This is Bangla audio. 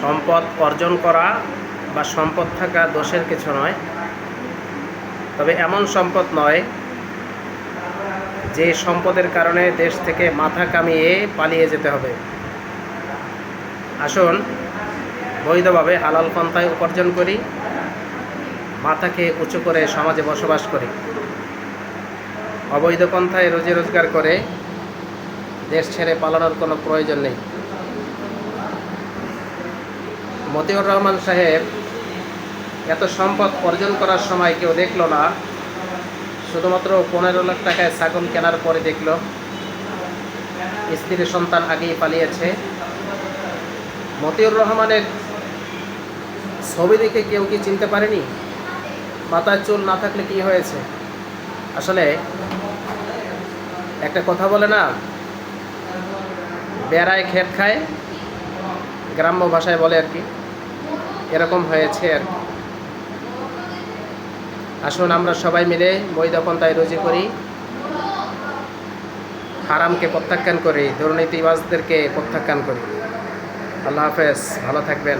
সম্পদ অর্জন করা বা সম্পদ থাকা দোষের কিছু নয়। তবে এমন সম্পদ নয় যে সম্পদের কারণে দেশ থেকে মাথা কামিয়ে পালিয়ে যেতে হবে। আসুন, বৈধভাবে হালাল পন্থায় উপার্জন করি, মাথাকে উঁচু করে সমাজে বসবাস করি। অবৈধ পন্থায় রোজি রোজগার করে দেশ ছেড়ে পালানোর কোনো প্রয়োজন নেই। মতিউর রহমান সাহেব এত সম্পদ অর্জন করার সময় কেউ দেখল না। শুধুমাত্র পনেরো লাখ টাকায় ছাগল কেনার পরে দেখল। স্ত্রীর সন্তান আগেই পালিয়েছে। মতিউর রহমানের ছবি দেখে কেউ কি চিনতে পারেনি? মাথায় চুল না থাকলে কি হয়েছে? আসলে একটা কথা বলে না, বেড়ায় খেত খায়, গ্রাম্য ভাষায় বলে আর কি। এরকম হয়েছে আর আসুন আমরা সবাই মিলে বৈধপন্থায় রুজি করি। হারামকে প্রত্যাখ্যান করি, দুর্নীতিবাজদেরকে প্রত্যাখ্যান করি। আল্লাহ হাফেজ, ভালো থাকবেন।